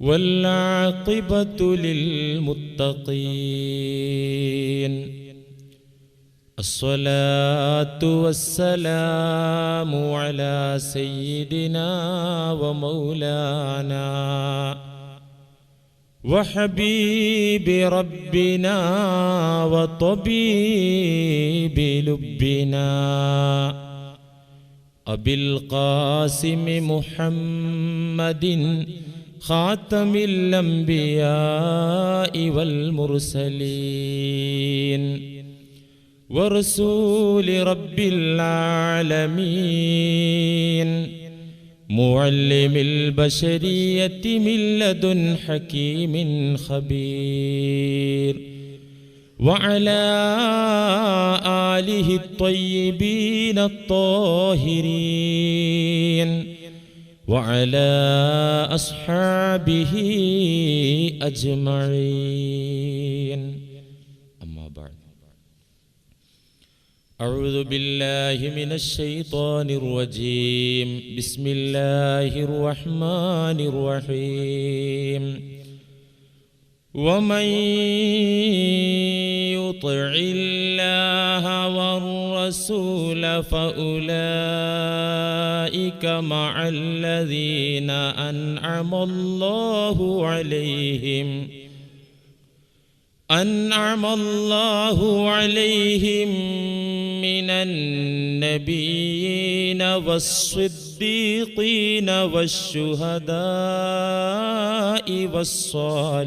والعاقبة للمتقين. الصلاة والسلام على سيدنا ومولانا وحبيب ربنا وطبيب لبنا أبي القاسم محمد خاتم الأنبياء والمرسلين ورسول رب العالمين معلم البشرية من لدن حكيم خبير وعلى آله الطيبين الطاهرين وعلى أصحابه أجمعين. أما بعد. أعوذ بالله من الشيطان الرجيم. بسم الله الرحمن الرحيم. ومن يطع الله والرسول فأولئك مع الذين أنعم الله عليهم. أنعم الله عليهم من النبيين والصديقين والشهداء والصالحين.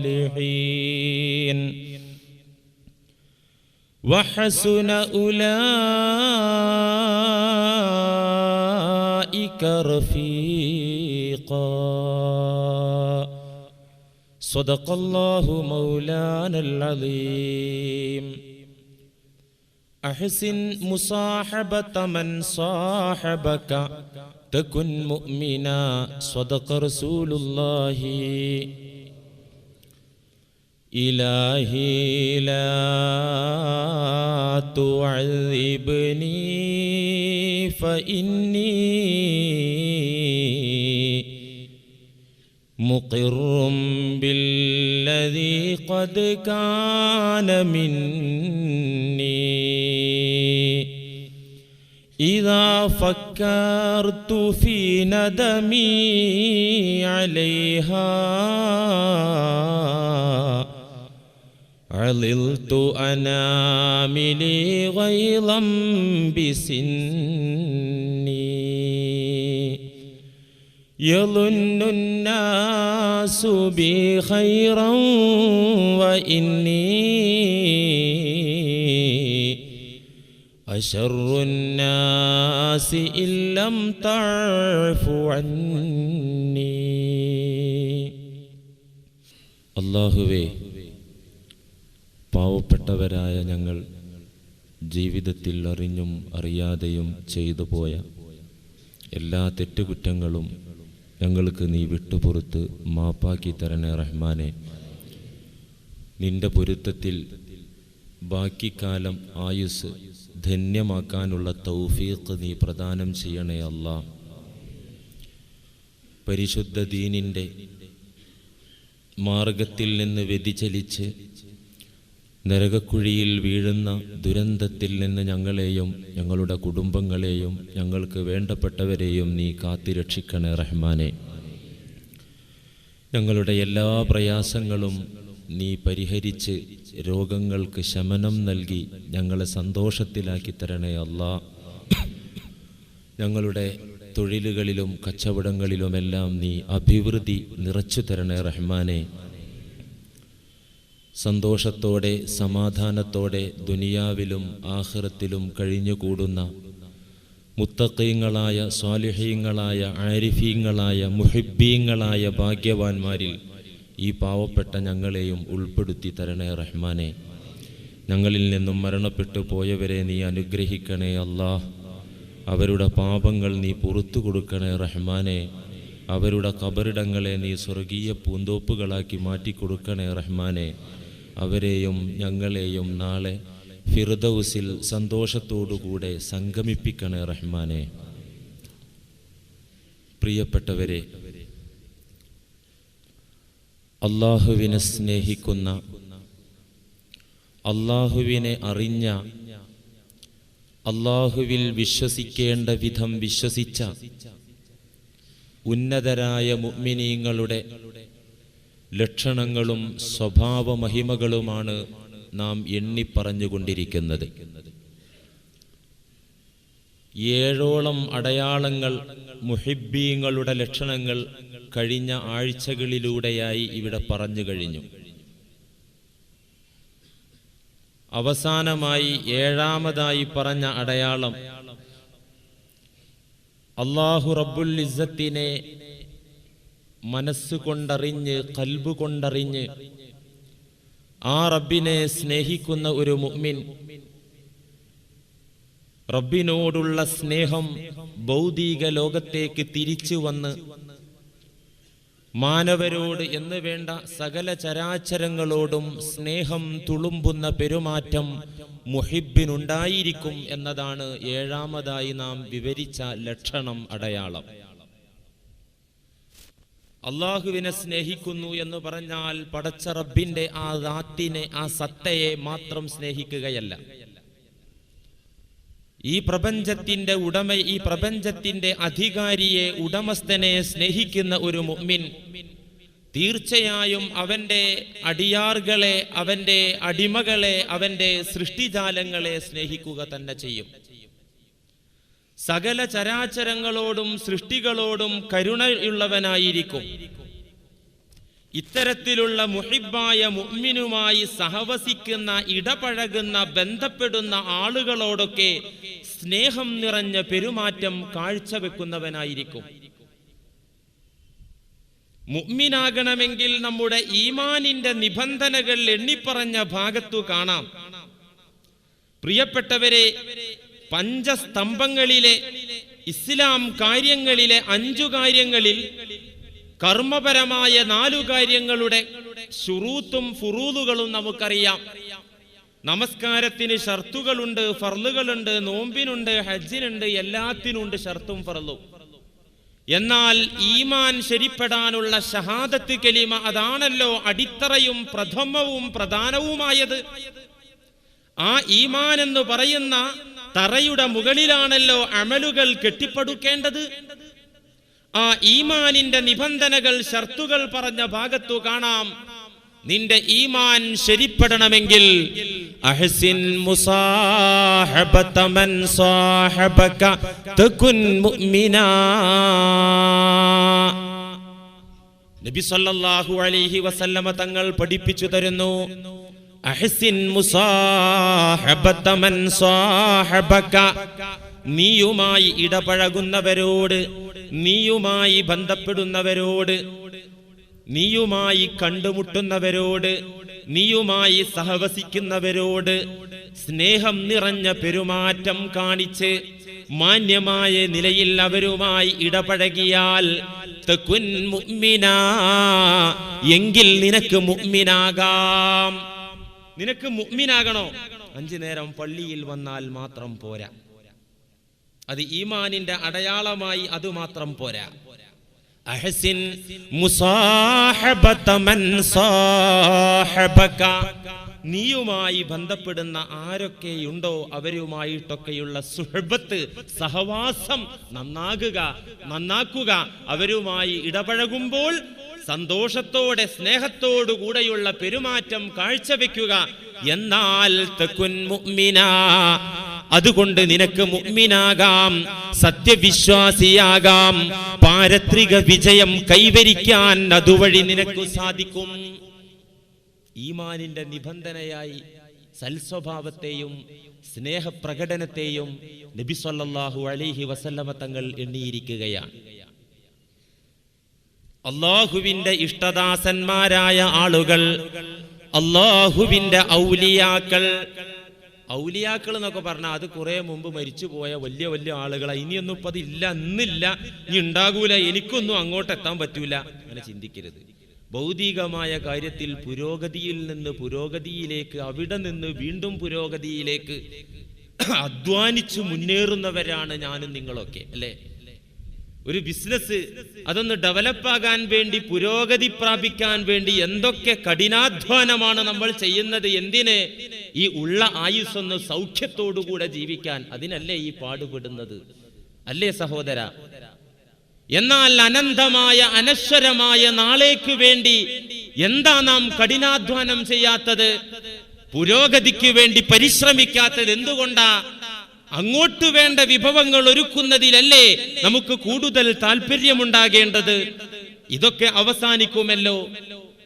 وحسن أولئك رفيقا. صدق الله مولانا العظيم. أحسن مصاحبة من صاحبك. تكن مؤمنا. صدق رسول الله. إلهي لا تعذبني فإني مقر بالذي قد كان مني. إذا فكرت في ندمي عليها. عللت أناملي غيظا بسني. يظن الناس بي خيرا وإني أشر الناس إن لم تعف عني അള്ളാഹുവേ പാവപ്പെട്ടവരായ ഞങ്ങൾ ജീവിതത്തിൽ അറിഞ്ഞും അറിയാതെയും ചെയ്തു പോയ എല്ലാ തെറ്റുകുറ്റങ്ങളും ഞങ്ങൾക്ക് നീ വിട്ടുപുറത്ത് മാപ്പാക്കി തരണേ റഹ്മാനെ നിന്റെ പൊരുത്തത്തിൽ ബാക്കി കാലം ആയുസ് ധന്യമാക്കാനുള്ള തൗഫീഖ് നീ പ്രദാനം ചെയ്യണേ അല്ല. പരിശുദ്ധ ദീനിന്റെ മാർഗത്തിൽ നിന്ന് വ്യതിചലിച്ച് നരകക്കുഴിയിൽ വീഴുന്ന ദുരന്തത്തിൽ നിന്ന് ഞങ്ങളെയും ഞങ്ങളുടെ കുടുംബങ്ങളെയും ഞങ്ങൾക്ക് വേണ്ടപ്പെട്ടവരെയും നീ കാത്തിരക്ഷിക്കണേ റഹ്മാനെ. ഞങ്ങളുടെ എല്ലാ പ്രയാസങ്ങളും നീ പരിഹരിച്ച് രോഗങ്ങൾക്ക് ശമനം നൽകി ഞങ്ങളെ സന്തോഷത്തിലാക്കി തരണേ അല്ല. ഞങ്ങളുടെ തൊഴിലുകളിലും കച്ചവടങ്ങളിലുമെല്ലാം നീ അഭിവൃദ്ധി നിറച്ചു തരണേ റഹ്മാനെ. സന്തോഷത്തോടെ സമാധാനത്തോടെ ദുനിയാവിലും ആഹ്റത്തിലും കഴിഞ്ഞുകൂടുന്ന മുത്തക്കയങ്ങളായ സ്വാലിഹീങ്ങളായ ആരിഫീങ്ങളായ മുഹിബീങ്ങളായ ഭാഗ്യവാന്മാരിൽ ഈ പാവപ്പെട്ട ഞങ്ങളെയും ഉൾപ്പെടുത്തി തരണേ റഹ്മാനെ. ഞങ്ങളിൽ നിന്നും മരണപ്പെട്ടു പോയവരെ നീ അനുഗ്രഹിക്കണേ അല്ലാ. അവരുടെ പാപങ്ങൾ നീ പുറത്തു കൊടുക്കണേ റഹ്മാനെ. അവരുടെ കബറിടങ്ങളെ നീ സ്വർഗീയ പൂന്തോപ്പുകളാക്കി മാറ്റിക്കൊടുക്കണേ റഹ്മാനെ. അവരെയും ഞങ്ങളെയും നാളെ ഫിർദൗസിൽ സന്തോഷത്തോടുകൂടെ സംഗമിപ്പിക്കണേ റഹ്മാനെ. പ്രിയപ്പെട്ടവരെ അള്ളാഹുവിനെ സ്നേഹിക്കുന്ന അള്ളാഹുവിനെ അറിഞ്ഞ അള്ളാഹുവിൽ വിശ്വസിക്കേണ്ട വിധം വിശ്വസിച്ച ഉന്നതരായ മുഗ്മിനീങ്ങളുടെ ലക്ഷണങ്ങളും സ്വഭാവമഹിമകളുമാണ് നാം എണ്ണിപ്പറഞ്ഞുകൊണ്ടിരിക്കുന്നത്. ഏഴോളം അടയാളങ്ങൾ മുഹിബീങ്ങളുടെ ലക്ഷണങ്ങൾ കഴിഞ്ഞ ആഴ്ചകളിലൂടെയായി ഇവിടെ പറഞ്ഞു കഴിഞ്ഞു. അവസാനമായി ഏഴാമതായി പറഞ്ഞ അടയാളം അള്ളാഹു റബ്ബുൽ ഇസ്സത്തിനെ മനസ്സുകൊണ്ടറിഞ്ഞ് കൽബ് കൊണ്ടറിഞ്ഞ് ആ റബ്ബിനെ സ്നേഹിക്കുന്ന ഒരു മുഅ്മിൻ റബ്ബിനോടുള്ള സ്നേഹം ഭൗതിക ലോകത്തേക്ക് തിരിച്ചു വന്ന് മാനവരോട് എന്ന് വേണ്ട സകല ചരാചരങ്ങളോടും സ്നേഹം തുളുമ്പുന്ന പെരുമാറ്റം മുഹിബിനുണ്ടായിരിക്കും എന്നതാണ് ഏഴാമതായി നാം വിവരിച്ച ലക്ഷണം അടയാളം. അള്ളാഹുവിനെ സ്നേഹിക്കുന്നു എന്ന് പറഞ്ഞാൽ പടച്ച റബ്ബിന്റെ ആ ദാത്തിനെ ആ സത്തയെ മാത്രം സ്നേഹിക്കുകയല്ല. ഈ പ്രപഞ്ചത്തിന്റെ ഉടമ ഈ പ്രപഞ്ചത്തിന്റെ അധികാരിയെ ഉടമസ്ഥനെ സ്നേഹിക്കുന്ന ഒരു മുമ്മിൻ തീർച്ചയായും അവന്റെ അടിയാറുകളെ അവന്റെ അടിമകളെ അവന്റെ സൃഷ്ടിജാലങ്ങളെ സ്നേഹിക്കുക തന്നെ ചെയ്യും. സകല ചരാചരങ്ങളോടും സൃഷ്ടികളോടും കരുണയുള്ളവനായിരിക്കും. ഇത്തരത്തിലുള്ള മുഹിബായ മുഹ്മിനുമായി സഹവസിക്കുന്ന ഇടപഴകുന്ന ബന്ധപ്പെടുന്ന ആളുകളോടൊക്കെ സ്നേഹം നിറഞ്ഞ പെരുമാറ്റം കാഴ്ചവെക്കുന്നവനായിരിക്കും. മുഹ്മിനാകണമെങ്കിൽ നമ്മുടെ ഈമാനിന്റെ നിബന്ധനകൾ എണ്ണിപ്പറഞ്ഞ ഭാഗത്തു കാണാം. പ്രിയപ്പെട്ടവരെ പഞ്ചസ്തംഭങ്ങളിലെ ഇസ്ലാം കാര്യങ്ങളിലെ അഞ്ചു കാര്യങ്ങളിൽ കർമ്മപരമായ നാലു കാര്യങ്ങളുടെ ഷുറൂത്തും ഫുറൂതുകളും നമുക്കറിയാം. നമസ്കാരത്തിന് ഷർത്തുകളുണ്ട് ഫർലുകളുണ്ട് നോമ്പിനുണ്ട് ഹജ്ജിനുണ്ട് എല്ലാത്തിനുണ്ട് ഷർത്തും ഫർലും എന്നാൽ ഈമാൻ ശരിപ്പെടാനുള്ള ഷഹാദത്ത് കലിമ അതാണല്ലോ അടിത്തറയും പ്രഥമവും പ്രധാനവുമായത്. ആ ഈമാൻ എന്ന് പറയുന്ന തറയുടെ മുകളിലാണല്ലോ അമലുകൾ കെട്ടിപ്പടുക്കേണ്ടത്. ആ ഈമാനിന്റെ നിബന്ധനകൾ ഷർത്തുകൾ പറഞ്ഞ ഭാഗത്തു കാണാം. നിന്റെ ഈമാൻ ശരിപ്പെടണമെങ്കിൽ അഹ്സിൻ മുസാഹബത മൻ സാഹബക തകുൻ മുഅ്മിനാ. നബി സല്ലല്ലാഹു അലൈഹി വസല്ലമ തങ്ങൾ പഠിപ്പിച്ചു തരുന്നു അഹ്സിൻ മുസാഹബത മൻ സാഹബക. നീയുമായി ഇടപഴകുന്നവരോട് നീയുമായി ബന്ധപ്പെടുന്നവരോട് നീയുമായി കണ്ടുമുട്ടുന്നവരോട് നീയുമായി സഹവസിക്കുന്നവരോട് സ്നേഹം നിറഞ്ഞ പെരുമാറ്റം കാണിച്ച് മാന്യമായ നിലയിൽ അവരുമായി ഇടപഴകിയാൽ എങ്കിൽ നിനക്ക് മുഅ്മിനാകാം നിനക്ക് മുഅ്മിനാകണോ അഞ്ചു നേരം പള്ളിയിൽ വന്നാൽ മാത്രം പോരാ. അത് ഈമാനിന്റെ അടയാളമായി അത് മാത്രം പോരാ. അഹസിൻ നീയുമായി ബന്ധപ്പെടുന്ന ആരൊക്കെയുണ്ടോ അവരുമായിട്ടൊക്കെയുള്ള സുഹബത്ത് സഹവാസം നന്നാകുക നന്നാക്കുക. അവരുമായി ഇടപഴകുമ്പോൾ സന്തോഷത്തോടെ സ്നേഹത്തോടു കൂടെയുള്ള പെരുമാറ്റം കാഴ്ചവെക്കുക. എന്നാൽ മുഅ്മിനാ അതുകൊണ്ട് നിനക്ക് മുഗ്മിനാകാം സത്യവിശ്വാസിയാകാം. പാരത്രിക വിജയം കൈവരിക്കാൻ അതുവഴി നിനക്ക് സാധിക്കും. ഈമാനിന്റെ നിബന്ധനയായി സൽസ്വഭാവത്തെയും സ്നേഹപ്രകടനത്തെയും നബി സല്ലല്ലാഹു അലൈഹി വസല്ലമ തങ്ങൾ എണ്ണിയിരിക്കുകയാണ്. അള്ളാഹുവിന്റെ ഇഷ്ടദാസന്മാരായ ആളുകൾ അള്ളാഹുവിന്റെ ഔലിയാക്കൾ ഔലിയാക്കൾ എന്നൊക്കെ പറഞ്ഞാൽ അത് കുറെ മുമ്പ് മരിച്ചു പോയ വലിയ വലിയ ആളുകളാ. ഇനിയൊന്നും ഇപ്പൊ അതില്ല ഇന്നില്ല ഇനി ഉണ്ടാകൂല എനിക്കൊന്നും അങ്ങോട്ട് എത്താൻ പറ്റൂല. അങ്ങനെ ചിന്തിക്കരുത്. ഭൗതികമായ കാര്യത്തിൽ പുരോഗതിയിൽ നിന്ന് പുരോഗതിയിലേക്ക് അവിടെ നിന്ന് വീണ്ടും പുരോഗതിയിലേക്ക് അധ്വാനിച്ചു മുന്നേറുന്നവരാണ് ഞാനും നിങ്ങളൊക്കെ അല്ലേ? ഒരു ബിസിനസ് അതൊന്ന് ഡെവലപ്പാകാൻ വേണ്ടി പുരോഗതി പ്രാപിക്കാൻ വേണ്ടി എന്തൊക്കെ കഠിനാധ്വാനമാണ് നമ്മൾ ചെയ്യുന്നത് എന്തിനെ ഈ ഉള്ള ആയുസ്സൊന്ന് സൗഖ്യത്തോടുകൂടെ ജീവിക്കാൻ അതിനല്ലേ ഈ പാടുപെടുന്നത്? അല്ലേ സഹോദര? എന്നാൽ അനന്തമായ അനശ്വരമായ നാളേക്ക് വേണ്ടി എന്താ നാം കഠിനാധ്വാനം ചെയ്യാത്തത്? പുരോഗതിക്ക് വേണ്ടി പരിശ്രമിക്കാത്തത് എന്തുകൊണ്ടാ? അങ്ങോട്ട് വേണ്ട വിഭവങ്ങൾ ഒരുക്കുന്നതിലല്ലേ നമുക്ക് കൂടുതൽ താല്പര്യമുണ്ടാകേണ്ടത്? ഇതൊക്കെ അവസാനിക്കുമല്ലോ.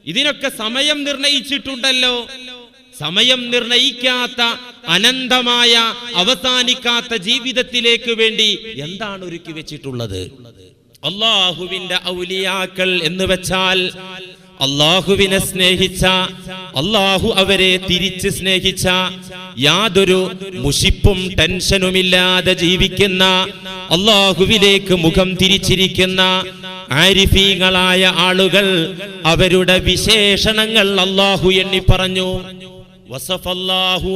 ഇതിനൊക്കെ സമയം നിർണയിച്ചിട്ടുണ്ടല്ലോ. സമയം നിർണയിക്കാത്ത അനന്തമായ അവസാനിക്കാത്ത ജീവിതത്തിലേക്ക് വേണ്ടി എന്താണ് ഒരുക്കി വെച്ചിട്ടുള്ളത്? അള്ളാഹുവിന്റെ ഔലിയാക്കൾ എന്ന് വെച്ചാൽ അള്ളാഹുവിനെ സ്നേഹിച്ച അള്ളാഹു അവരെ തിരിച്ച് സ്നേഹിച്ച യാതൊരു മുഷിപ്പും ടെൻഷനുമില്ലാതെ ജീവിക്കുന്ന അള്ളാഹുവിലേക്ക് മുഖം തിരിച്ചിരിക്കുന്ന ആരിഫീകളായ ആളുകൾ അവരുടെ വിശേഷണങ്ങൾ അള്ളാഹു എണ്ണി പറഞ്ഞു.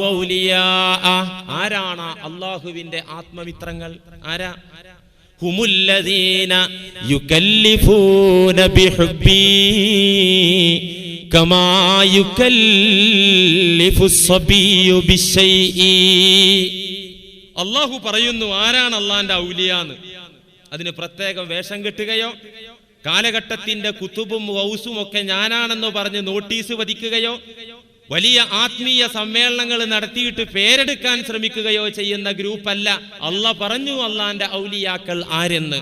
ഔലിയാ. ആരാണ് അള്ളാഹുവിന്റെ ആത്മമിത്രങ്ങൾ? ആരാ? ഹുമുല്ലദീന യുകല്ലിഫൂന ബിഹുബ്ബി കമാ യുകല്ലിഫു സബിയു ബിശൈഇ. അള്ളാഹു പറയുന്നു ആരാണ് അള്ളാന്റെ ഔലിയാന്ന്? അതിന് പ്രത്യേകം വേഷം കെട്ടുകയോ കാലഘട്ടത്തിന്റെ കുത്തുബും ഹൗസും ഒക്കെ ഞാനാണെന്ന് പറഞ്ഞ് നോട്ടീസ് വധിക്കുകയോ വലിയ ആത്മീയ സമ്മേളനങ്ങൾ നടത്തിയിട്ട് പേരെടുക്കാൻ ശ്രമിക്കുകയോ ചെയ്യുന്ന ഗ്രൂപ്പല്ല. അല്ല പറഞ്ഞു അള്ളാന്റെ ഔലിയാക്കൾ ആരെന്ന്?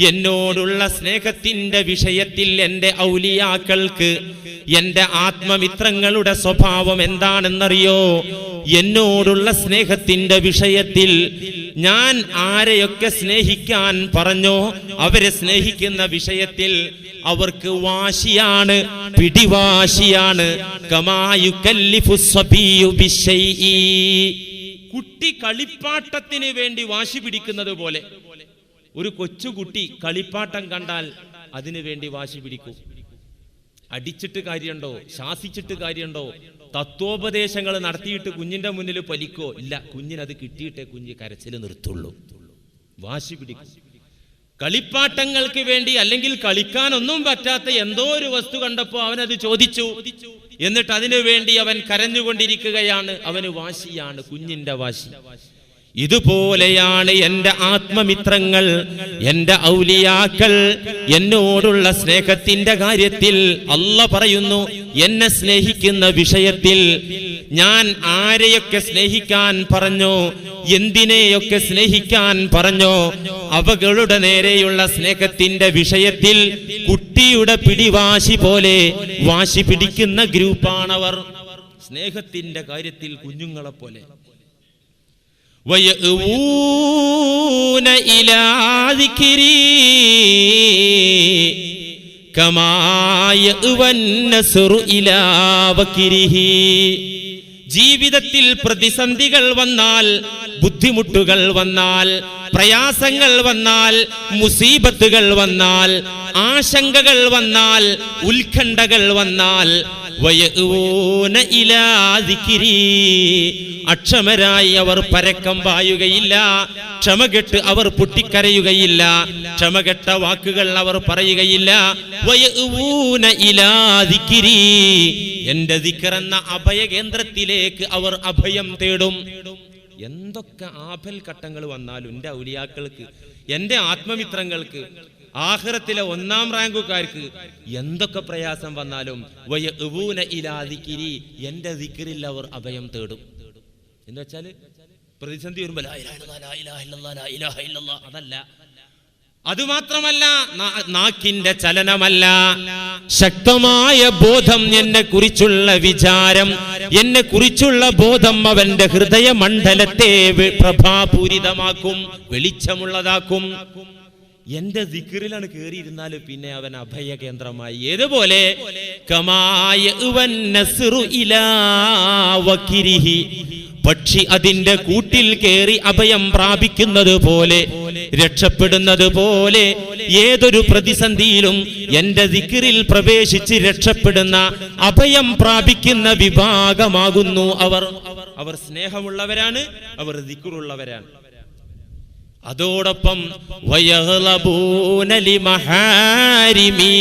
എന്നോടുള്ള സ്നേഹത്തിന്റെ വിഷയത്തിൽ എന്റെ ഔലിയാക്കൾക്ക് എന്റെ ആത്മമിത്രങ്ങളുടെ സ്വഭാവം എന്താണെന്നറിയോ? എന്നോടുള്ള സ്നേഹത്തിന്റെ വിഷയത്തിൽ ഞാൻ ആരെയൊക്കെ സ്നേഹിക്കാൻ പറഞ്ഞോ അവരെ സ്നേഹിക്കുന്ന വിഷയത്തിൽ അവർക്ക് വാശിയാണ് പിടിവാശിയാണ്. കുട്ടി കളിപ്പാട്ടത്തിന് വേണ്ടി വാശി പിടിക്കുന്നത് പോലെ. ഒരു കൊച്ചുകുട്ടി കളിപ്പാട്ടം കണ്ടാൽ അതിനു വേണ്ടി വാശി പിടിക്കും. അടിച്ചിട്ട് കാര്യമുണ്ടോ? ശാസിച്ചിട്ട് കാര്യമുണ്ടോ? തത്വോപദേശങ്ങൾ നടത്തിയിട്ട് കുഞ്ഞിന്റെ മുന്നിൽ പലിക്കോ? ഇല്ല. കുഞ്ഞിനത് കിട്ടിയിട്ടേ കുഞ്ഞ് കരച്ചിൽ നിർത്തുള്ളൂ. വാശി പിടിക്കും. കളിപ്പാട്ടങ്ങൾക്ക് വേണ്ടി അല്ലെങ്കിൽ കളിക്കാനൊന്നും പറ്റാത്ത എന്തോ ഒരു വസ്തു കണ്ടപ്പോ അവനത് ചോദിച്ചു. എന്നിട്ട് അതിനു വേണ്ടി അവൻ കരഞ്ഞുകൊണ്ടിരിക്കുകയാണ്. അവന് വാശിയാണ് കുഞ്ഞിന്റെ വാശി. ഇതുപോലെയാണ് എന്റെ ആത്മമിത്രങ്ങൾ എന്റെ ഔലിയാക്കൾ. എന്നോടുള്ള സ്നേഹത്തിന്റെ കാര്യത്തിൽ അല്ല പറയുന്നു എന്നെ സ്നേഹിക്കുന്ന വിഷയത്തിൽ ഞാൻ ആരെയൊക്കെ സ്നേഹിക്കാൻ പറഞ്ഞോ എന്തിനെയൊക്കെ സ്നേഹിക്കാൻ പറഞ്ഞോ അവകളുടെ നേരെയുള്ള സ്നേഹത്തിന്റെ വിഷയത്തിൽ കുട്ടിയുടെ പിടിവാശി പോലെ വാശി പിടിക്കുന്ന ഗ്രൂപ്പാണവർ. സ്നേഹത്തിന്റെ കാര്യത്തിൽ കുഞ്ഞുങ്ങളെ പോലെ ويأوون إلى ذكري كما يأوى النسر إلى وكره ജീവിതത്തിൽ പ്രതിസന്ധികൾ വന്നാൽ ബുദ്ധിമുട്ടുകൾ വന്നാൽ പ്രയാസങ്ങൾ വന്നാൽ മുസീബത്തുകൾ വന്നാൽ ആശങ്കകൾ വന്നാൽ ഉത്കണ്ഠകൾ വന്നാൽ വയഊന ഇലാ ദിക്രി. അക്ഷമരായി അവർ പരക്കം പായുകയില്ല. ക്ഷമകെട്ട് അവർ പൊട്ടിക്കരയുകയില്ല. ക്ഷമകെട്ട വാക്കുകൾ അവർ പറയുകയില്ല. എന്റെ ദിക്കറെന്ന അഭയകേന്ദ്രത്തിലേക്ക് അവർ അഭയം തേടും. എന്തൊക്കെ ആപൽ ഘട്ടങ്ങൾ വന്നാലും എന്റെ ഔലിയാക്കൾക്ക് എന്റെ ആത്മമിത്രങ്ങൾക്ക് ആഹ്റത്തിലെ ഒന്നാം റാങ്കുകാർക്ക് എന്തൊക്കെ പ്രയാസം വന്നാലും വയ ദിക്കറിൽ എന്റെ അവർ അഭയം തേടും. എന്ന് വെച്ചാൽ പ്രതിസന്ധി വരുമ്പോൾ അതല്ല. അതുമാത്രമല്ല നാക്കിന്റെ ചലനമല്ല. ശക്തമായ ബോധം എന്നെ കുറിച്ചുള്ള വിചാരം എന്നെ കുറിച്ചുള്ള ബോധം അവന്റെ ഹൃദയ മണ്ഡലത്തെ പ്രഭാപൂരിതമാക്കും വെളിച്ചമുള്ളതാക്കും. എന്റെ ദിക്കറിലാണ് കയറിയിരുന്നാൽ പിന്നെ അവൻ അഭയ കേന്ദ്രമായി ഏതുപോലെ കമായ പക്ഷി അതിന്റെ കൂട്ടിൽ കയറി അഭയം പ്രാപിക്കുന്നത് പോലെ രക്ഷപ്പെടുന്നത് പോലെ ഏതൊരു പ്രതിസന്ധിയിലും എന്റെ ദിക്കിറിൽ പ്രവേശിച്ച് രക്ഷപ്പെടുന്ന അഭയം പ്രാപിക്കുന്ന വിഭാഗമാകുന്നു അവർ അവർ സ്നേഹമുള്ളവരാണ് അവർ ദിക്കുറുള്ളവരാണ് അതോടൊപ്പം വയഗ്ളബൂന ലിമഹാരിമീ.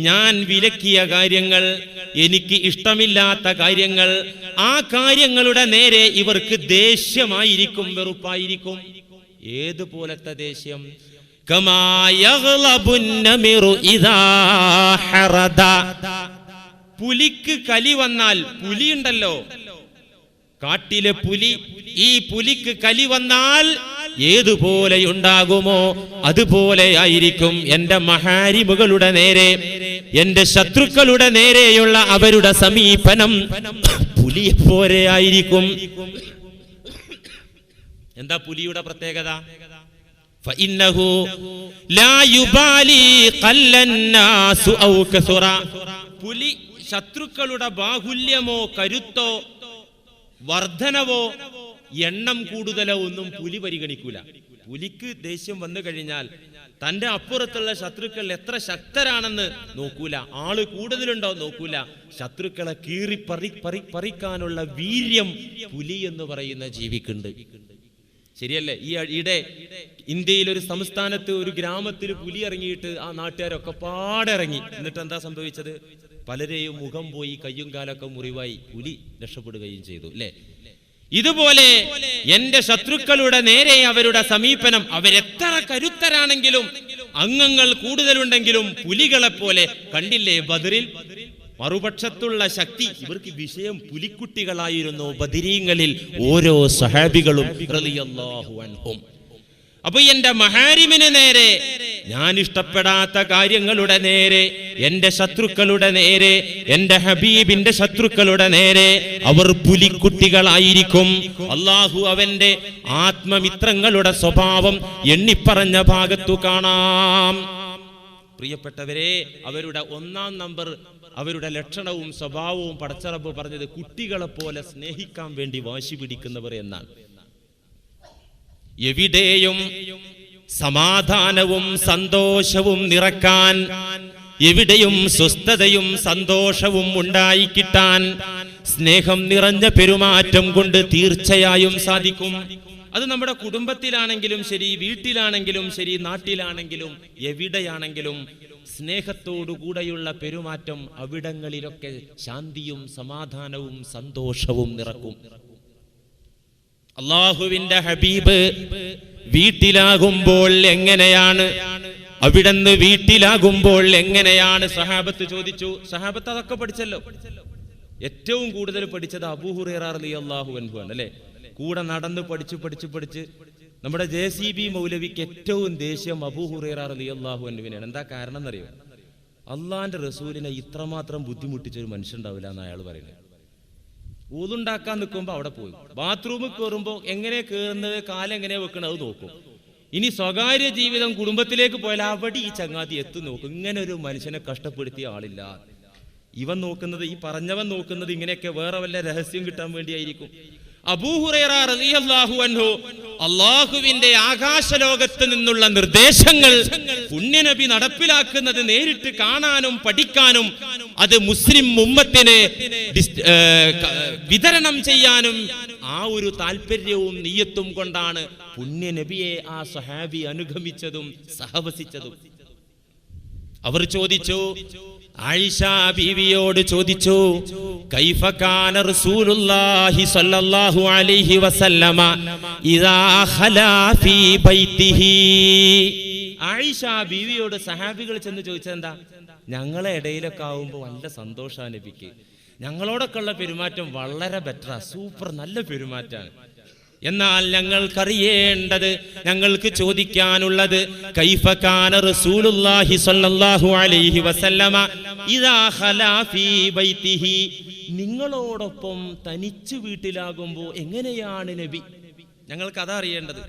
ഞാൻ വിലക്കിയ കാര്യങ്ങൾ എനിക്ക് ഇഷ്ടമില്ലാത്ത കാര്യങ്ങൾ ആ കാര്യങ്ങളുടെ നേരെ ഇവർക്ക് ദേഷ്യമായിരിക്കും വെറുപ്പായിരിക്കും. ഏതുപോലത്തെ ദേഷ്യം. പുലിക്ക് കലി വന്നാൽ പുലി ഉണ്ടല്ലോ കാട്ടിലെ പുലി ഈ പുലിക്ക് കലി വന്നാൽ ഏതുപോലെയുണ്ടാകുമോ അതുപോലെയായിരിക്കും എന്റെ മഹാരിമുകളുടെ നേരെ എന്റെ ശത്രുക്കളുടെ നേരെയുള്ള അവരുടെ സമീപനം. പുലിയെ പോലെ ആയിരിക്കും. എന്താ പുലിയുടെ പ്രത്യേകത? പുലി ശത്രുക്കളുടെ ബാഹുല്യമോ കരുത്തോ വർധനവോ എണ്ണം കൂടുതലോ ഒന്നും പുലി പരിഗണിക്കൂല. പുലിക്ക് ദേഷ്യം വന്നു കഴിഞ്ഞാൽ തന്റെ അപ്പുറത്തുള്ള ശത്രുക്കൾ എത്ര ശക്തരാണെന്ന് നോക്കൂല. ആൾ കൂടുതലുണ്ടോ നോക്കൂല. ശത്രുക്കളെ കീറി പറി പറി പറിക്കാനുള്ള വീര്യം പുലി എന്ന് പറയുന്ന ജീവിക്കുണ്ട്. ശരിയല്ലേ? ഈ ഇടെ ഇന്ത്യയിൽ ഒരു സംസ്ഥാനത്ത് ഒരു ഗ്രാമത്തിൽ പുലി ഇറങ്ങിയിട്ട് ആ നാട്ടുകാരൊക്കെ പാടെ ഇറങ്ങി. എന്നിട്ട് എന്താ സംഭവിച്ചത്? പലരെയും മുഖം പോയി കയ്യും കാലൊക്കെ മുറിവായി പുലി രക്ഷപ്പെടുകയും ചെയ്തു അല്ലേ? ഇതുപോലെ എന്റെ ശത്രുക്കളുടെ നേരെ അവരുടെ സമീപനം അവരെത്ര കരുത്തരാണെങ്കിലും അംഗങ്ങൾ കൂടുതലുണ്ടെങ്കിലും പുലികളെ പോലെ കണ്ടില്ലേ ബദറിൽ? മറുപക്ഷത്തുള്ള ശക്തി ഇവർക്ക് വിഷയം പുലിക്കുട്ടികളായിരുന്നു ബദിരീങ്ങളിൽ ഓരോ സഹാബികളും അപ്പൊ എന്റെ മഹാരിമിന് നേരെ ഞാൻ ഇഷ്ടപ്പെടാത്ത കാര്യങ്ങളുടെ നേരെ എന്റെ ശത്രുക്കളുടെ നേരെ എന്റെ ഹബീബിന്റെ ശത്രുക്കളുടെ നേരെ അവർ പുലിക്കുട്ടികളായിരിക്കും. അള്ളാഹു അവന്റെ ആത്മമിത്രങ്ങളുടെ സ്വഭാവം എണ്ണിപ്പറഞ്ഞ ഭാഗത്തു കാണാം. പ്രിയപ്പെട്ടവരെ അവരുടെ ഒന്നാം നമ്പർ അവരുടെ ലക്ഷണവും സ്വഭാവവും പടച്ചറബ് പറഞ്ഞത് കുട്ടികളെ പോലെ സ്നേഹിക്കാൻ വേണ്ടി വാശി പിടിക്കുന്നവർ എന്നാണ്. എവിടെയും സമാധാനവും സന്തോഷവും നിറക്കാൻ എവിടെയും സ്വസ്ഥതയും സന്തോഷവും ഉണ്ടായി കിട്ടാൻ സ്നേഹം നിറഞ്ഞ പെരുമാറ്റം കൊണ്ട് തീർച്ചയായും സാധിക്കും. അത് നമ്മുടെ കുടുംബത്തിലാണെങ്കിലും ശരി വീട്ടിലാണെങ്കിലും ശരി നാട്ടിലാണെങ്കിലും എവിടെയാണെങ്കിലും സ്നേഹത്തോടുകൂടെയുള്ള പെരുമാറ്റം അവിടങ്ങളിലൊക്കെ ശാന്തിയും സമാധാനവും സന്തോഷവും നിറക്കും. അള്ളാഹുവിന്റെ ഹബീബ് വീട്ടിലാകുമ്പോൾ എങ്ങനെയാണ്? അവിടുന്ന് വീട്ടിലാകുമ്പോൾ എങ്ങനെയാണ്? സഹാബത്ത് ചോദിച്ചു. സഹാബത്ത് അതൊക്കെ പഠിച്ചല്ലോ. ഏറ്റവും കൂടുതൽ പഠിച്ചത് അബൂഹുറേറി അൻഹു ആണ് അല്ലെ? കൂടെ നടന്ന് പഠിച്ചു പഠിച്ചു പഠിച്ച്. നമ്മുടെ ജെ സി ബി മൗലവിക്ക് ഏറ്റവും ദേഷ്യം അബൂഹുറേറി അള്ളാഹു അൻഹുവിനാണ് എന്താ കാരണം എന്നറിയോ അള്ളാന്റെ റസൂലിനെ ഇത്രമാത്രം ബുദ്ധിമുട്ടിച്ച ഒരു മനുഷ്യൻ ഉണ്ടാവില്ല എന്ന് അയാൾ പറയുന്നത്. ഊതുണ്ടാക്കാൻ നിൽക്കുമ്പോൾ അവിടെ പോയി. ബാത്റൂമിൽ കയറുമ്പോൾ എങ്ങനെ കയറുന്നത് കാലെങ്ങനെ വെക്കണത് നോക്കും. ഇനി സ്വകാര്യ ജീവിതം കുടുംബത്തിലേക്ക് പോയാൽ അവിടെ ഈ ചങ്ങാതി എത്തു നോക്കും. ഇങ്ങനെ ഒരു മനുഷ്യനെ കഷ്ടപ്പെടുത്തിയ ആളില്ല. ഇവൻ നോക്കുന്നത് ഈ പറഞ്ഞവൻ നോക്കുന്നത് ഇങ്ങനെയൊക്കെ വേറെ വല്ല രഹസ്യം കിട്ടാൻ വേണ്ടിയായിരിക്കും. അബൂഹുറൈറ റളിയല്ലാഹു അൻഹു അള്ളാഹുവിന്റെ നിന്നുള്ള നിർദ്ദേശങ്ങൾ പുണ്യനബി നടപ്പിലാക്കുന്നത് നേരിട്ട് കാണാനും പഠിക്കാനും അത് മുസ്ലിം ഉമ്മത്തിന് വിതരണം ചെയ്യാനും ആ ഒരു താല്പര്യവും നീയത്തും കൊണ്ടാണ് പുണ്യനബിയെ ആ സഹാബി അനുഗമിച്ചതും സഹവസിച്ചതും. അവർ ചോദിച്ചു ആയിഷ ബീവിയോട് ചോദിച്ചു കൈഫ കാന റസൂലുള്ളാഹി സ്വല്ലല്ലാഹു അലൈഹി വസല്ലമ ഇദാ ഖലാ ഫീ ബൈത്തിഹി? ബീവിയോട് സഹാബികൾ ചെന്ന് ചോദിച്ചെന്താ ഞങ്ങളെ ഇടയിലൊക്കെ ആവുമ്പോൾ നല്ല സന്തോഷം നബിക്ക്. ഞങ്ങളോടൊക്കെ ഉള്ള പെരുമാറ്റം വളരെ ബെറ്ററാ സൂപ്പർ നല്ല പെരുമാറ്റാണ്. എന്നാൽ ഞങ്ങൾക്കറിയേണ്ടത് ഞങ്ങൾക്ക് ചോദിക്കാനുള്ളത് നിങ്ങളോടൊപ്പം തനിച്ചു വീട്ടിലാകുമ്പോൾ എങ്ങനെയാണ് നബി? ഞങ്ങൾക്ക് അതാ അറിയേണ്ടത്.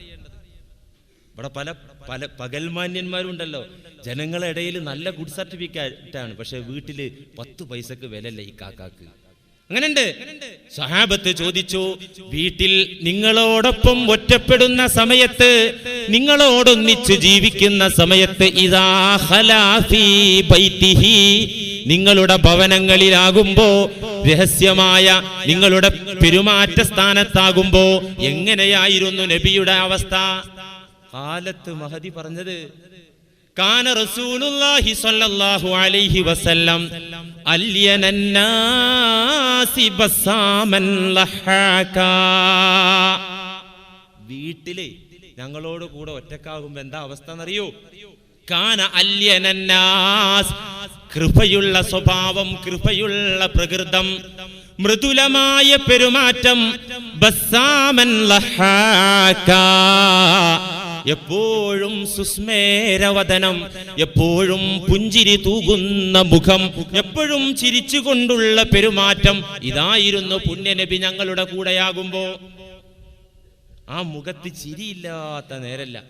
ഇവിടെ പല പല പകൽമാന്യന്മാരുണ്ടല്ലോ ജനങ്ങളുടെ ഇടയിൽ നല്ല ഗുഡ് സർട്ടിഫിക്കറ്റ് ആണ് പക്ഷെ വീട്ടിൽ പത്ത് പൈസക്ക് വിലല്ല ഈ കാക്കാക്ക്. അങ്ങനെയുണ്ട്. സഹാബത്ത് ചോദിച്ചു വീട്ടിൽ നിങ്ങളോടൊപ്പം ഒറ്റപ്പെടുന്ന സമയത്ത് നിങ്ങളോടൊന്നിച്ച് ജീവിക്കുന്ന സമയത്ത് ഇതാ നിങ്ങളുടെ ഭവനങ്ങളിലാകുമ്പോ രഹസ്യമായ നിങ്ങളുടെ പെരുമാറ്റ സ്ഥാനത്താകുമ്പോ എങ്ങനെയായിരുന്നു നബിയുടെ അവസ്ഥ? കാലത്ത് മഹതി പറഞ്ഞത് കാന റസൂലുള്ളാഹി സ്വല്ലല്ലാഹു അലൈഹി വസല്ലം അല്യനന്നാസി ബസ്സാമൻ ലഹാകാ. വീട്ടിലെ ഞങ്ങളോട് കൂടെ ഒറ്റക്കാകുമ്പോ എന്താ അവസ്ഥ എന്നറിയോ കാന അല്യനന്നാസ് കൃപയുള്ള സ്വഭാവം കൃപയുള്ള പ്രകൃതം മൃദുലമായ പെരുമാറ്റം ബസ്സാമൻ ലഹാകാ. എപ്പോഴും സുസ്മേരവതനം എപ്പോഴും പുഞ്ചിരി തൂകുന്ന മുഖം എപ്പോഴും ചിരിച്ചുകൊണ്ടുള്ള പെരുമാറ്റം ഇതായിരുന്നു പുണ്യനബി ഞങ്ങളുടെ കൂടെയാകുമ്പോ. ആ മുഖത്ത് ചിരിയില്ലാത്ത നേരല്ല.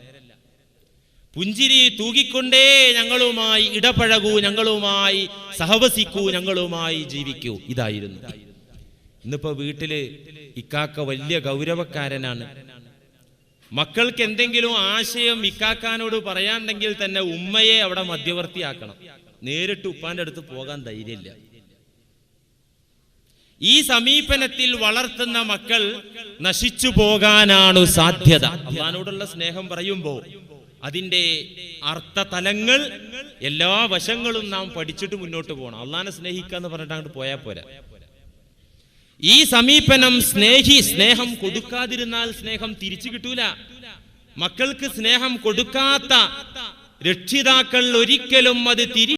പുഞ്ചിരി തൂകിക്കൊണ്ടേ ഞങ്ങളുമായി ഇടപഴകൂ ഞങ്ങളുമായി സഹവസിക്കൂ ഞങ്ങളുമായി ജീവിക്കൂ. ഇതായിരുന്നു. ഇന്നിപ്പോ വീട്ടിൽ ഇക്കാക്ക വലിയ ഗൗരവക്കാരനാണ്. മക്കൾക്ക് എന്തെങ്കിലും ആശയം ഇക്കാക്കാനോട് പറയാണ്ടെങ്കിൽ തന്നെ ഉമ്മയെ അവിടെ മധ്യവർത്തിയാക്കണം. നേരിട്ട് ഉപ്പാന്റെ അടുത്ത് പോകാൻ ധൈര്യമില്ല. ഈ സമീപനത്തിൽ വളർത്തുന്ന മക്കൾ നശിച്ചു പോകാനാണ് സാധ്യത. അള്ളഹാനോടുള്ള സ്നേഹം പറയുമ്പോ അതിന്റെ അർത്ഥതലങ്ങൾ എല്ലാ വശങ്ങളും നാം പഠിച്ചിട്ട് മുന്നോട്ട് പോകണം. അള്ളഹാനെ സ്നേഹിക്കുക എന്ന് പറഞ്ഞിട്ട് അങ്ങോട്ട് പോയാൽ പോരാ. ഈ സമീപനം സ്നേഹി സ്നേഹം കൊടുക്കാതിരുന്നാൽ സ്നേഹം തിരിച്ചു കിട്ടൂല. മക്കൾക്ക് സ്നേഹം കൊടുക്കാത്ത രക്ഷിതാക്കൾ ഒരിക്കലും അത് തിരി